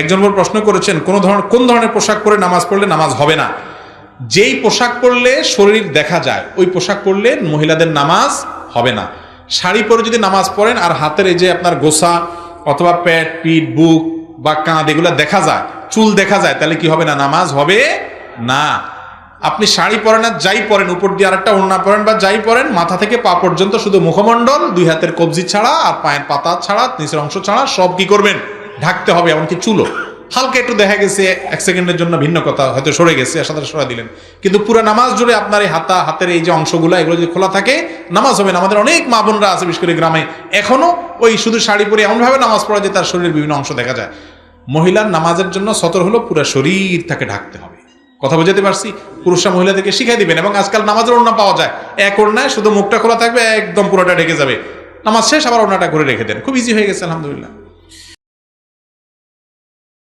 একজন বড় প্রশ্ন করেছেন, কোন ধরনের কোন ধরনের পোশাক পরে নামাজ পড়লে নামাজ হবে না? যেই পোশাক পরলে শরীর দেখা যায়, ওই পোশাক পরলে মহিলাদের নামাজ হবে না। শাড়ি পরে যদি নামাজ পড়েন আর হাতের এই যে আপনার গোসা অথবা পেট পিঠ, বুক বা কাঁধ, এগুলো দেখা যায়, চুল দেখা যায়, তাহলে কি হবে না? নামাজ হবে না। আপনি শাড়ি পরেন আর যাই পরেন, উপর দিয়ে আরেকটা ওড়না পরেন বা যাই পরেন, মাথা থেকে পা পর্যন্ত শুধু মুখমণ্ডল, দুই হাতের কবজি ছাড়া আর পায়ের পাতা ছাড়া, নিচের অংশ ছাড়া সব কি করবেন? ঢাকতে হবে, এমনকি চুলো হালকা একটু দেখা গেছে, এক সেকেন্ডের জন্য ভিন্ন কথা, হয়তো সরে গেছে সাথে সরা দিলেন। কিন্তু পুরো নামাজ জুড়ে আপনার এই হাতা, হাতের এই যে অংশগুলো, এগুলো যদি খোলা থাকে, নামাজ হবে না। আমাদের অনেক মা বোনরা আছে, বিশেষ করে গ্রামে। এখনও ওই শুধু শাড়ি পরে এমনভাবে নামাজ পড়া যে তার শরীরের বিভিন্ন অংশ দেখা যায়। মহিলার নামাজের জন্য সতর হলো পুরো শরীর তাকে ঢাকতে হবে। কথা বোঝাতে পারছি? পুরুষরা মহিলাদেরকে শিখাই দিবেন, এবং আজকাল নামাজের ওড়না পাওয়া যায়। এক ওড়নায় শুধু মুখটা খোলা থাকবে, একদম পুরোটা ঢেকে যাবে। নামাজ শেষ, আবার ওড়নাটা করে রেখে দেন। খুব ইজি হয়ে গেছে, আলহামদুলিল্লাহ।